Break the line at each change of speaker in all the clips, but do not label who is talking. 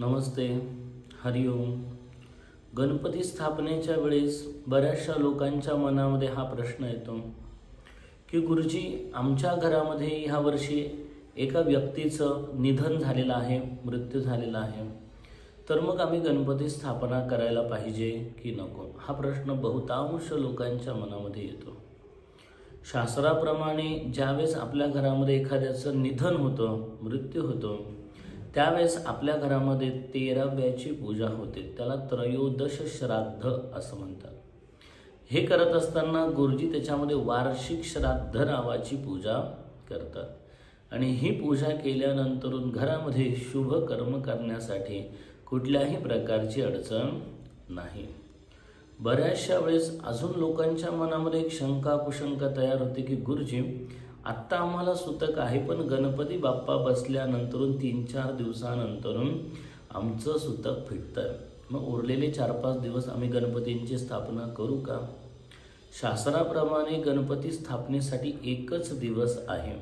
नमस्ते हरिओम गणपती स्थापनेच्या वेळेस बऱ्याचशा लोकांच्या मनामध्ये हा प्रश्न येतो की गुरुजी आमच्या घरामध्ये ह्या वर्षी एका व्यक्तीचं निधन झालेलं आहे मृत्यू झालेला आहे. तर मग आम्ही गणपती स्थापना करायला पाहिजे की नको? हा प्रश्न बहुतांश लोकांच्या मनामध्ये येतो. शास्त्राप्रमाणे ज्यावेळेस आपल्या घरामध्ये एखाद्याचं निधन होतं मृत्यू होतो त्यावेळेस आपल्या घरामध्ये तेराव्याची पूजा होते. त्याला त्रयोदश श्राद्ध असं म्हणतात. हे करत असताना गुरुजी त्याच्यामध्ये वार्षिक श्राद्ध नावाची पूजा करतात. आणि ही पूजा केल्यानंतरून घरामध्ये शुभ कर्म करण्यासाठी कुठल्याही प्रकारची अडचण नाही. बऱ्याचशा वेळेस अजून लोकांच्या मनामध्ये एक शंका कुशंका तयार होते की गुरुजी आत्ता आम्हाला सुतक आहे पण गणपती बाप्पा बसल्यानंतरून तीन चार दिवसानंतरून आमचं सुतक फिटतं मग उरलेले चार पाच दिवस आम्ही गणपतींची स्थापना करू का? शास्त्राप्रमाणे गणपती स्थापनेसाठी एकच दिवस आहे.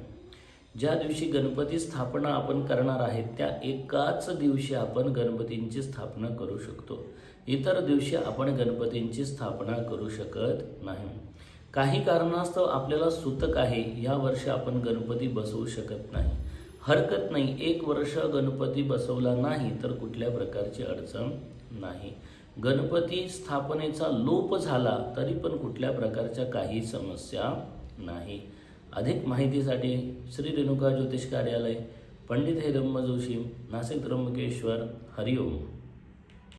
ज्या दिवशी गणपती स्थापना आपण करणार आहे त्या एकाच दिवशी आपण गणपतींची स्थापना करू शकतो. इतर दिवशी आपण गणपतींची स्थापना करू शकत नाही. काही कारणास्तव आपल्याला सुतक आहे या वर्षी आपण गणपती बसवू शकत नाही. हरकत नाही एक वर्ष गणपती बसवला नाही तर कुठल्या प्रकारची अडचण नाही. गणपती स्थापनेचा लोप झाला तरी पण कुठल्या प्रकारच्या काही समस्या नाही. अधिक माहितीसाठी श्री रेणुका ज्योतिष कार्यालय पंडित हेरंब जोशी नाशिक त्र्यंबकेश्वर हरिओम.